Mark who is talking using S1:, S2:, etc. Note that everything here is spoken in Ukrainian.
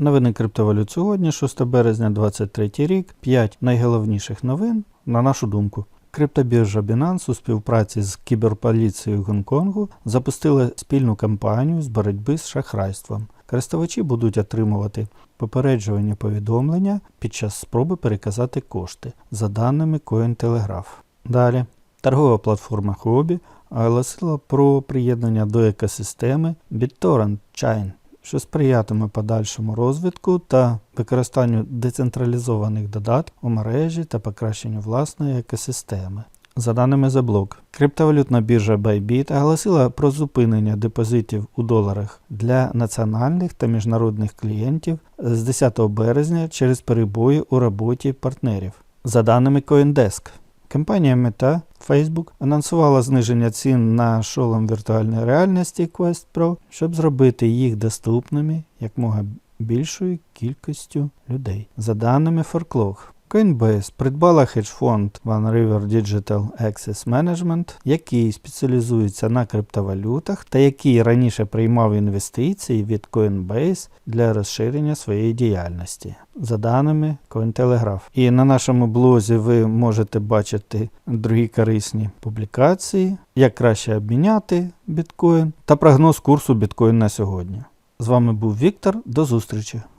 S1: Новини криптовалют сьогодні, 6 березня 2023 рік. 5 найголовніших новин, на нашу думку. Криптобіржа Binance у співпраці з кіберполіцією Гонконгу запустила спільну кампанію з боротьби з шахрайством. Користувачі будуть отримувати попереджувальні повідомлення під час спроби переказати кошти за даними Cointelegraph. Далі. Торгова платформа Huobi оголосила про приєднання до екосистеми BitTorrent Chain, що сприятиме подальшому розвитку та використанню децентралізованих додатків у мережі та покращенню власної екосистеми. За даними The криптовалютна біржа Bybit оголосила про зупинення депозитів у доларах для національних та міжнародних клієнтів з 10 березня через перебої у роботі партнерів. За даними CoinDesk, компанія Meta Facebook анонсувала зниження цін на шолом віртуальної реальності Quest Pro, щоб зробити їх доступними якмога більшою кількістю людей. За даними Forklog, Coinbase придбала хедж-фонд One River Digital Access Management, який спеціалізується на криптовалютах та який раніше приймав інвестиції від Coinbase для розширення своєї діяльності, за даними Cointelegraph. І на нашому блозі ви можете бачити другі корисні публікації, як краще обміняти біткоін та прогноз курсу біткоін на сьогодні. З вами був Віктор. До зустрічі!